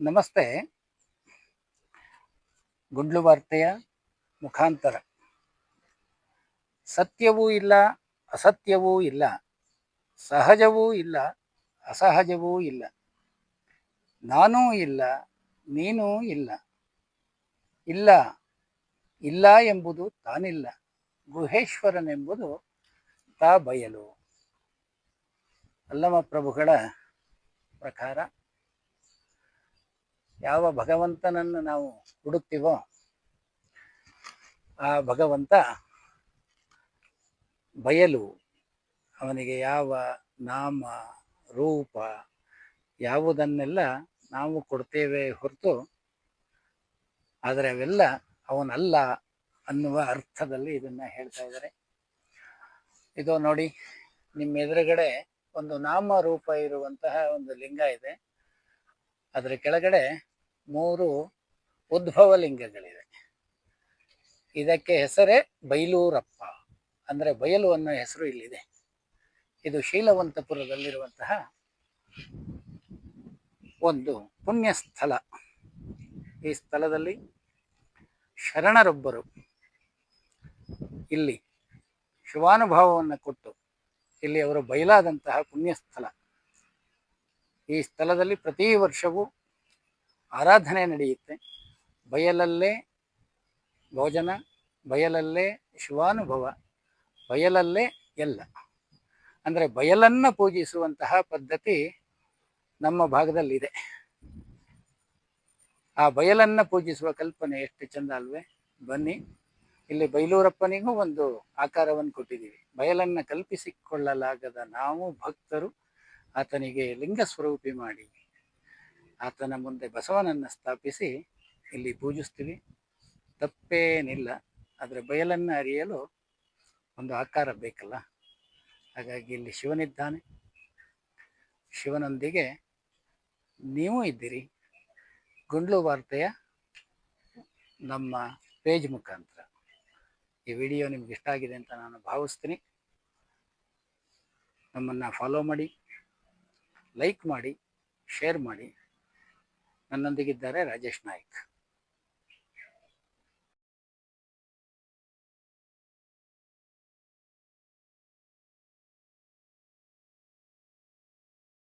ನಮಸ್ತೆ. ಗುಡ್ಲು ವಾರ್ತೆಯ ಮುಖಾಂತರ. ಸತ್ಯವೂ ಇಲ್ಲ, ಅಸತ್ಯವೂ ಇಲ್ಲ, ಸಹಜವೂ ಇಲ್ಲ, ಅಸಹಜವೂ ಇಲ್ಲ. ನಾನೂ ಇಲ್ಲ, ನೀನೂ ಇಲ್ಲ. ಇಲ್ಲ ಇಲ್ಲ ಎಂಬುದು ತಾನಿಲ್ಲ, ಗುಹೇಶ್ವರನೆಂಬುದು ತಾ ಬಯಲು ಅಲ್ಲಮ ಪ್ರಭುಗಳ ಪ್ರಕಾರ ಯಾವ ಭಗವಂತನನ್ನು ನಾವು ಹುಡುಕ್ತೀವೋ ಆ ಭಗವಂತ ಬಯಲು ಅವನಿಗೆ ಯಾವ ನಾಮ, ರೂಪ ಯಾವುದನ್ನೆಲ್ಲ ನಾವು ಕೊಡ್ತೇವೆ ಹೊರತು ಆದರೆ ಅವೆಲ್ಲ ಅವನಲ್ಲ ಅನ್ನುವ ಅರ್ಥದಲ್ಲಿ ಇದನ್ನ ಹೇಳ್ತಾ ಇದ್ದಾರೆ. ಇದು ನೋಡಿ, ನಿಮ್ಮ ಎದುರುಗಡೆ ಒಂದು ನಾಮ, ರೂಪ ಇರುವಂತಹ ಒಂದು ಲಿಂಗ ಇದೆ. ಅದರ ಕೆಳಗಡೆ ಮೂರು ಉದ್ಭವ ಲಿಂಗಗಳಿವೆ ಇದಕ್ಕೆ ಹೆಸರೇ ಬೈಲೂರಪ್ಪ. ಅಂದರೆ ಬಯಲು ಅನ್ನೋ ಹೆಸರು ಇಲ್ಲಿದೆ. ಇದು ಶೀಲವಂತಪುರದಲ್ಲಿರುವಂತಹ ಒಂದು ಪುಣ್ಯ ಸ್ಥಳ ಈ ಸ್ಥಳದಲ್ಲಿ ಶರಣರೊಬ್ಬರು ಇಲ್ಲಿ ಶಿವಾನುಭಾವವನ್ನು ಕೊಟ್ಟು ಇಲ್ಲಿ ಅವರು ಬಯಲಾದಂತಹ ಪುಣ್ಯ ಸ್ಥಳ ಈ ಸ್ಥಳದಲ್ಲಿ ಪ್ರತಿ ವರ್ಷವೂ ಆರಾಧನೆ ನಡೆಯುತ್ತೆ. ಬಯಲಲ್ಲೇ ಭೋಜನ, ಬಯಲಲ್ಲೇ ಶಿವಾನುಭವ, ಬಯಲಲ್ಲೇ ಎಲ್ಲ. ಅಂದರೆ ಬಯಲನ್ನು ಪೂಜಿಸುವಂತಹ ಪದ್ಧತಿ ನಮ್ಮ ಭಾಗದಲ್ಲಿದೆ. ಆ ಬಯಲನ್ನು ಪೂಜಿಸುವ ಕಲ್ಪನೆ ಎಷ್ಟು ಚಂದ ಅಲ್ವೇ? ಬನ್ನಿ, ಇಲ್ಲಿ ಬೈಲೂರಪ್ಪನಿಗೂ ಒಂದು ಆಕಾರವನ್ನು ಕೊಟ್ಟಿದ್ದೀವಿ. ಬಯಲನ್ನು ಕಲ್ಪಿಸಿಕೊಳ್ಳಲಾಗದ ನಾವು ಭಕ್ತರು ಆತನಿಗೆ ಲಿಂಗ ಸ್ವರೂಪಿ ಮಾಡಿ ಆತನ ಮುಂದೆ ಬಸವನನ್ನು ಸ್ಥಾಪಿಸಿ ಇಲ್ಲಿ ಪೂಜಿಸ್ತೀವಿ. ತಪ್ಪೇನಿಲ್ಲ. ಆದರೆ ಬಯಲನ್ನು ಅರಿಯಲು ಒಂದು ಆಕಾರ ಬೇಕಲ್ಲ. ಹಾಗಾಗಿ ಇಲ್ಲಿ ಶಿವನಿದ್ದಾನೆ. ಶಿವನೊಂದಿಗೆ ನೀವು ಇದ್ದೀರಿ. ಗುಂಡ್ಲು ವಾರ್ತೆಯ ನಮ್ಮ ಪೇಜ್ ಮುಖಾಂತರ. ಈ ವಿಡಿಯೋ ನಿಮ್ಗೆ ಇಷ್ಟ ಆಗಿದೆ ಅಂತ ನಾನು ಭಾವಿಸ್ತೀನಿ. ನಮ್ಮನ್ನು ಫಾಲೋ ಮಾಡಿ. ಲೈಕ್ ಮಾಡಿ ಶೇರ್ ಮಾಡಿ. ನನ್ನೊಂದಿಗಿದ್ದಾರೆ ರಾಜೇಶ್ ನಾಯ್ಕ್.